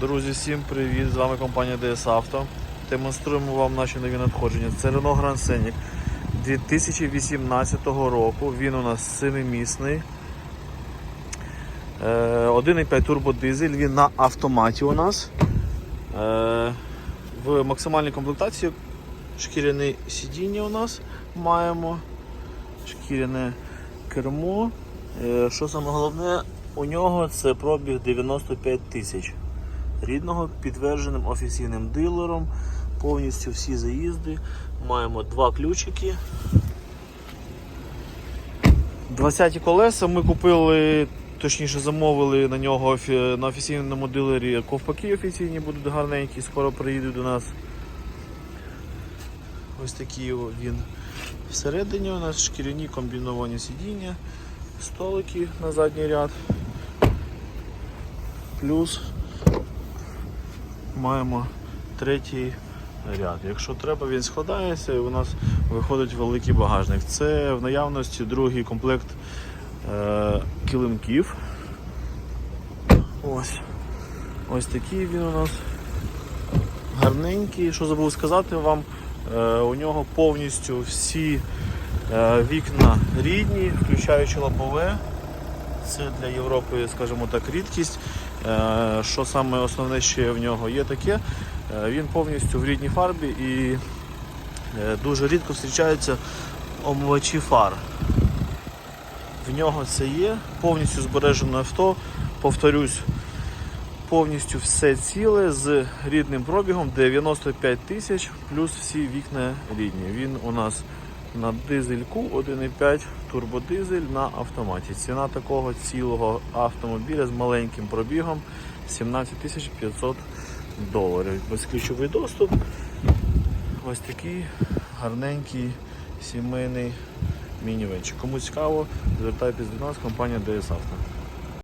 Друзі, всім привіт! З вами компанія DS Auto. Демонструємо вам наші нові надходження. Це Renault Grand Scenic 2018 року. Він у нас 7-місний. Е, 1,5 турбодизель, він на автоматі у нас. Е, В максимальній комплектації шкіряне сидіння у нас маємо. Шкіряне кермо. Е, Що саме головне, у нього це пробіг 95 тисяч. Рідного підтвердженим офіційним дилером. Повністю всі заїзди. Маємо два ключики. 20 колеса ми купили, точніше замовили на нього на офіційному дилері ковпаки офіційні будуть гарненькі, скоро приїдуть до нас. Ось такий він. Всередині у нас шкіряні комбіновані сидіння, столики на задній ряд. Плюс маємо третій ряд. Якщо треба, він складається і у нас виходить великий багажник. Це в наявності другий комплект е, килимків. Ось. Ось такий він у нас гарненький. Що забув сказати вам, е, у нього повністю всі е, вікна рідні, включаючи лобове. Це для Європи, скажімо так, рідкість. Е, Що саме основне ще в нього є таке, е, він повністю в рідній фарбі і е, дуже рідко зустрічаються омивачі фар. В нього це є, повністю збережено авто. Повторюсь, повністю все ціле з рідним пробігом 95 тисяч, плюс всі вікна рідні. Він у нас на дизельку 1,5 турбодизель на автоматі. Ціна такого цілого автомобіля з маленьким пробігом 17 500 доларів. Безключовий доступ. Ось такий гарненький сімейний мінівенчик. Кому цікаво, звертайтесь до нас, компанія DS Auto.